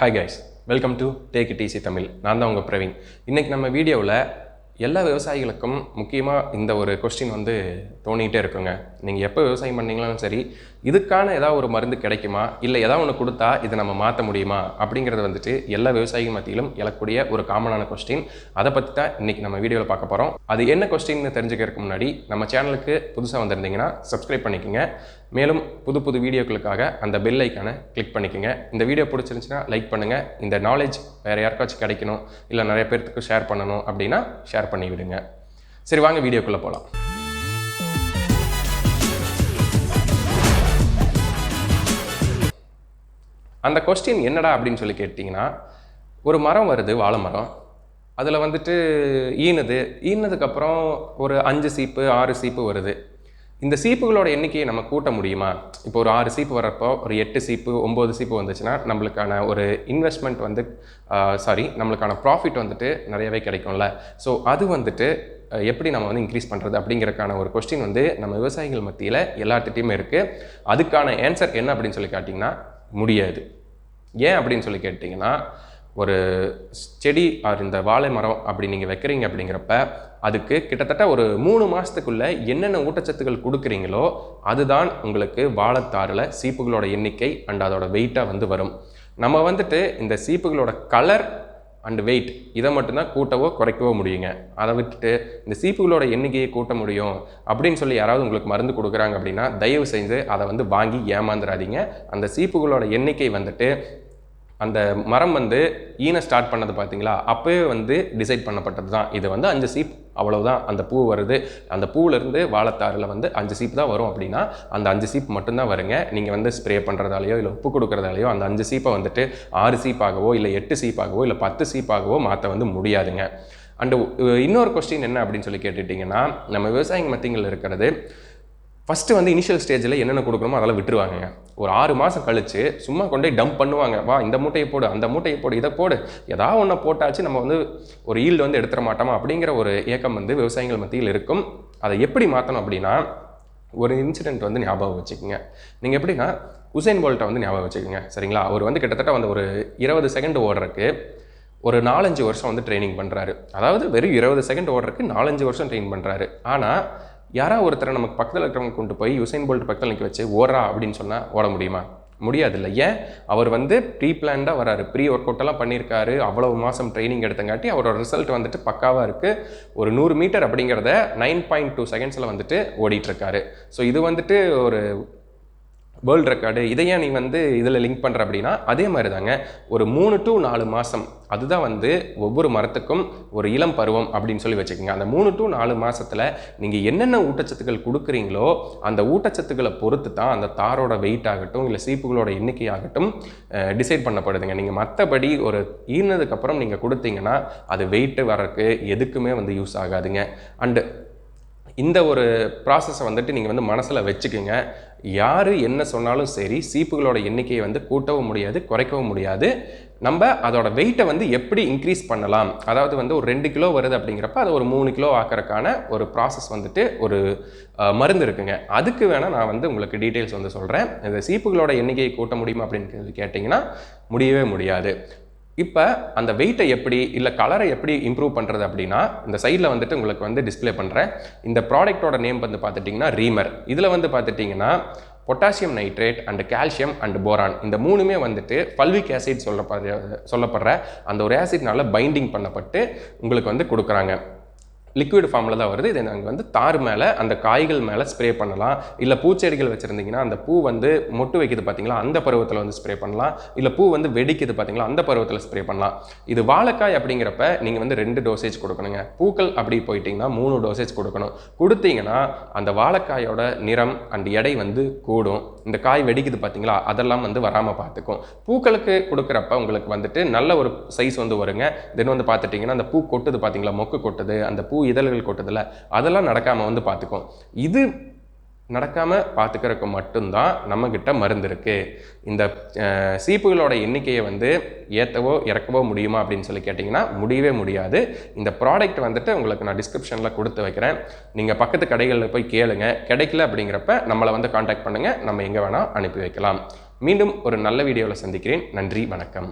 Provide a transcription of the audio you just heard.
Hi guys welcome to take it easy Tamil நான் தான் உங்கள் பிரவீன். இன்றைக்கி நம்ம வீடியோவில் எல்லா விவசாயிகளுக்கும் முக்கியமாக இந்த ஒரு கொஸ்டின் வந்து தோணிகிட்டே இருக்குங்க. நீங்கள் எப்போ விவசாயம் பண்ணீங்களும் சரி இதுக்கான ஏதாவது ஒரு மருந்து கிடைக்குமா? இல்லை ஏதாவது ஒன்று கொடுத்தா இதை நம்ம மாற்ற முடியுமா? அப்படிங்கிறது வந்துட்டு எல்லா விவசாயிகள் மத்தியிலும் எழக்கூடிய ஒரு காமனான கொஸ்டின் அதை பற்றி தான் இன்றைக்கி நம்ம வீடியோவில் பார்க்க போகிறோம் அது என்ன கொஸ்டின்னு தெரிஞ்சுக்கிறதுக்கு முன்னாடி நம்ம சேனலுக்கு புதுசாக வந்திருந்தீங்கன்னா சப்ஸ்கிரைப் பண்ணிக்கோங்க. மேலும் புது புது வீடியோக்களுக்காக அந்த பெல் ஐக்கானை கிளிக் பண்ணிக்கோங்க. இந்த வீடியோ பிடிச்சிருந்துச்சுன்னா லைக் பண்ணுங்கள் இந்த நாலேஜ் வேறு யாருக்காச்சும் கிடைக்கணும் இல்லை நிறைய பேர்த்துக்கு ஷேர் பண்ணணும் அப்படின்னா ஷேர் பண்ணி விடுங்க சரி வாங்க வீடியோக்குள்ளே போகலாம் அந்த கொஸ்டின் என்னடா அப்படின்னு சொல்லி கேட்டிங்கன்னா ஒரு மரம் வருது வாழை மரம். அதில் வந்துட்டு ஈனுது. ஈனதுக்கப்புறம் ஒரு அஞ்சு சீப்பு ஆறு சீப்பு வருது. இந்த சீப்புகளோட எண்ணிக்கையை நம்ம கூட்ட முடியுமா? இப்போ ஒரு ஆறு சீப்பு வரப்போ ஒரு எட்டு சீப்பு ஒம்பது சீப்பு வந்துச்சுன்னா நம்மளுக்கான ஒரு இன்வெஸ்ட்மெண்ட் வந்து சாரி நம்மளுக்கான ப்ராஃபிட் வந்துட்டு நிறையவே கிடைக்கும்ல. ஸோ அது வந்துட்டு எப்படி நம்ம வந்து இன்க்ரீஸ் பண்ணுறது அப்படிங்கிறக்கான ஒரு கொஸ்டின் வந்து நம்ம விவசாயிகள் மத்தியில் எல்லாத்துட்டையுமே இருக்குது அதுக்கான ஆன்சர் என்ன அப்படின்னு சொல்லி கேட்டிங்கன்னா முடியாது. ஏன் அப்படின்னு சொல்லி கேட்டிங்கன்னா ஒரு செடி ஆர் இந்த வாழை மரம் அப்படி நீங்கள் வைக்கிறீங்க அப்படிங்கிறப்ப அதுக்கு கிட்டத்தட்ட ஒரு மூணு மாதத்துக்குள்ளே என்னென்ன ஊட்டச்சத்துக்கள் கொடுக்குறீங்களோ அதுதான் உங்களுக்கு வாழைத்தாரில் சீப்புகளோட எண்ணிக்கை அண்ட் அதோட வெயிட்டாக வந்து வரும். நம்ம வந்துட்டு இந்த சீப்புகளோட கலர் அண்ட் வெயிட் இதை மட்டும்தான் கூட்டவோ குறைக்கவோ முடியுங்க. அதை விட்டுட்டு இந்த சீப்புகளோட எண்ணிக்கையை கூட்ட முடியும் அப்படின்னு சொல்லி யாராவது உங்களுக்கு மருந்து கொடுக்குறாங்க அப்படின்னா தயவு செஞ்சு அதை வந்து வாங்கி ஏமாந்துடாதீங்க அந்த சீப்புகளோட எண்ணிக்கை வந்துட்டு அந்த மரம் வந்து ஈன ஸ்டார்ட் பண்ணது பார்த்தீங்களா? அப்போவே வந்து டிசைட் பண்ணப்பட்டது தான். இது வந்து அஞ்சு சீப். அவ்வளோதான் அந்த பூ வருது. அந்த பூவிலேருந்து வாழைத்தாரில் வந்து அஞ்சு சீப் தான் வரும் அப்படின்னா அந்த அஞ்சு சீப் மட்டும்தான் வருங்க. நீங்கள் வந்து ஸ்ப்ரே பண்ணுறதாலையோ இல்லை உப்பு கொடுக்குறதாலையோ அந்த அஞ்சு சீப்பை வந்துட்டு ஆறு சீப்பாகவோ இல்லை எட்டு சீப்பாகவோ இல்லை பத்து சீப்பாகவோ மாற்ற வந்து முடியாதுங்க. அண்டு இன்னொரு கொஸ்டின் என்ன அப்படின்னு சொல்லி கேட்டுட்டிங்கன்னா நம்ம விவசாயிங்க மத்தியங்களில் இருக்கிறது ஃபஸ்ட்டு வந்து இனிஷியல் ஸ்டேஜில் என்னென்ன கொடுக்கணுமோ அதெல்லாம் விட்டுருவாங்க ஒரு ஆறு மாதம் கழித்து சும்மா கொண்டு போய் டம்ப் பண்ணுவாங்க. வா இந்த மூட்டையை போடு அந்த மூட்டையை போடு இதை போடு. ஏதாவது ஒன்று போட்டாச்சு நம்ம வந்து ஒரு ஈல்டு வந்து எடுத்துட மாட்டோமா அப்படிங்கிற ஒரு ஏக்கம் வந்து விவசாயிகள் மத்தியில் இருக்கும். அதை எப்படி மாற்றணும் அப்படின்னா ஒரு இன்சிடென்ட் வந்து ஞாபகம் வச்சுக்கோங்க. நீங்கள் எப்படின்னா உசைன் போல்ட்டை வந்து ஞாபகம் வச்சுக்கோங்க. சரிங்களா? அவர் வந்து கிட்டத்தட்ட வந்து ஒரு இருபது செகண்ட் ஓடுறதுக்கு ஒரு நாலஞ்சு வருஷம் வந்து ட்ரைனிங் பண்ணுறாரு அதாவது வெறும் இருபது செகண்ட் ஓடுறக்கு நாலஞ்சு வருஷம் ட்ரெயின் பண்ணுறாரு ஆனால் யாராவது ஒருத்தரை நமக்கு பக்கத்தில் இருக்கிறவங்க கொண்டு போய் யுசைன் போல்ட் பக்கத்தில் நிற்க வச்சு ஓடுறா அப்படின்னு சொன்னால் ஓட முடியுமா? முடியாதுல்ல. ஏன்? அவர் வந்து ப்ரீ பிளான்டாக வராரு. ப்ரீ ஒர்க் அவுட்டெல்லாம் பண்ணியிருக்காரு. அவ்வளவு மாதம் ட்ரைனிங் எடுத்தங்காட்டி அவரோட ரிசல்ட் வந்துட்டு பக்காவாக இருக்குது ஒரு நூறு மீட்டர் அப்படிங்கிறத நைன் பாயிண்ட் டூ செகண்ட்ஸில் வந்துட்டு ஓடிட்டுருக்காரு ஸோ இது வந்துட்டு ஒரு வேர்ல்டு ரெக்கார்டு இதையே நீ வந்து இதில் லிங்க் பண்ணுற அப்படின்னா அதே மாதிரி தாங்க ஒரு மூணு டு நாலு மாதம் அதுதான் வந்து ஒவ்வொரு மரத்துக்கும் ஒரு இளம் பருவம் அப்படின்னு சொல்லி வச்சுக்கோங்க. அந்த மூணு டு நாலு மாதத்தில் நீங்கள் என்னென்ன ஊட்டச்சத்துக்கள் கொடுக்குறீங்களோ அந்த ஊட்டச்சத்துக்களை பொறுத்து தான் அந்த தாரோட வெயிட் ஆகட்டும் இல்லை சீப்புகளோட எண்ணிக்கை ஆகட்டும் டிசைட் பண்ணப்படுதுங்க. நீங்கள் மற்றபடி ஒரு ஈனதுக்கப்புறம் நீங்கள் கொடுத்தீங்கன்னா அது வெயிட்டு வர்றதுக்கு எதுக்குமே வந்து யூஸ் ஆகாதுங்க. அண்டு இந்த ஒரு ப்ராசஸை வந்துட்டு நீங்கள் வந்து மனசில் வச்சுக்கோங்க. யார் என்ன சொன்னாலும் சரி சீப்புகளோட எண்ணிக்கையை வந்து கூட்டவும் முடியாது குறைக்கவும் முடியாது. நம்ம அதோட வெயிட்டை வந்து எப்படி இன்க்ரீஸ் பண்ணலாம்? அதாவது வந்து ஒரு ரெண்டு கிலோ வருது அப்படிங்கிறப்ப அதை ஒரு மூணு கிலோ ஆக்கிறதுக்கான ஒரு ப்ராசஸ் வந்துட்டு ஒரு மருந்து இருக்குங்க. அதுக்கு வேணால் நான் வந்து உங்களுக்கு டீட்டெயில்ஸ் வந்து சொல்கிறேன் இந்த சீப்புகளோட எண்ணிக்கையை கூட்ட முடியுமா அப்படின்னு கேட்டிங்கன்னா முடியவே முடியாது. இப்போ அந்த வெயிட்டை எப்படி இல்லை கலரை எப்படி இம்ப்ரூவ் பண்ணுறது அப்படின்னா இந்த சைடில் வந்துட்டு உங்களுக்கு வந்து டிஸ்ப்ளே பண்ணுறேன் இந்த ப்ராடக்ட்டோட நேம் வந்து பார்த்துட்டிங்கன்னா ரீமர் இதில் வந்து பார்த்துட்டிங்கன்னா potassium nitrate and calcium and boron இந்த மூணுமே வந்துட்டு பல்விக் ஆசிட் சொல்லப்படுற சொல்லப்படுற அந்த ஒரு ஆசிட்னால பைண்டிங் பண்ணப்பட்டு உங்களுக்கு வந்து கொடுக்குறாங்க. லிக்விட் ஃபார்மில் தான் வருது. இதை நாங்கள் வந்து தார் மேலே அந்த காய்கள் மேலே ஸ்ப்ரே பண்ணலாம். இல்லை பூச்செடிகள் வச்சுருந்தீங்கன்னா அந்த பூ வந்து மொட்டு வைக்கிது பார்த்தீங்களா அந்த பருவத்தில் வந்து ஸ்ப்ரே பண்ணலாம். இல்லை பூ வந்து வெடிக்குது பார்த்தீங்களா அந்த பருவத்தில் ஸ்ப்ரே பண்ணலாம். இது வாழைக்காய் அப்படிங்கிறப்ப நீங்கள் வந்து ரெண்டு டோசேஜ் கொடுக்கணுங்க. பூக்கள் அப்படி போயிட்டீங்கன்னா மூணு டோசேஜ் கொடுக்கணும். கொடுத்தீங்கன்னா அந்த வாழைக்காயோட நிறம் அண்ட் எடை வந்து கூடும். இந்த காய் வெடிக்குது பார்த்தீங்களா அதெல்லாம் வந்து வராமல் பார்த்துக்கும் பூக்களுக்கு கொடுக்குறப்ப உங்களுக்கு வந்துட்டு நல்ல ஒரு சைஸ் வந்து வருங்க. தென் வந்து பார்த்துட்டிங்கன்னா அந்த பூ கொட்டுது பார்த்தீங்களா மொக்கு கொட்டுது. அந்த பூ பூ இதழ்கள் கொட்டுதுல அதெல்லாம் நடக்காமல் வந்து பார்த்துக்கும் இது நடக்காமல் பார்த்துக்கிறதுக்கு மட்டும்தான் நம்மக்கிட்ட மருந்து இருக்குது இந்த சீப்புகளோட எண்ணிக்கையை வந்து ஏற்றவோ இறக்கவோ முடியுமா அப்படின்னு சொல்லி கேட்டிங்கன்னா முடியவே முடியாது. இந்த ப்ராடக்ட் வந்துட்டு உங்களுக்கு நான் டிஸ்கிரிப்ஷனில் கொடுத்து வைக்கிறேன். நீங்கள் பக்கத்து கடைகளில் போய் கேளுங்க. கிடைக்கல அப்படிங்கிறப்ப நம்மளை வந்து காண்டாக்ட் பண்ணுங்கள் நம்ம எங்கே வேணால் அனுப்பி வைக்கலாம். மீண்டும் ஒரு நல்ல வீடியோவில் சந்திக்கிறேன். நன்றி வணக்கம்.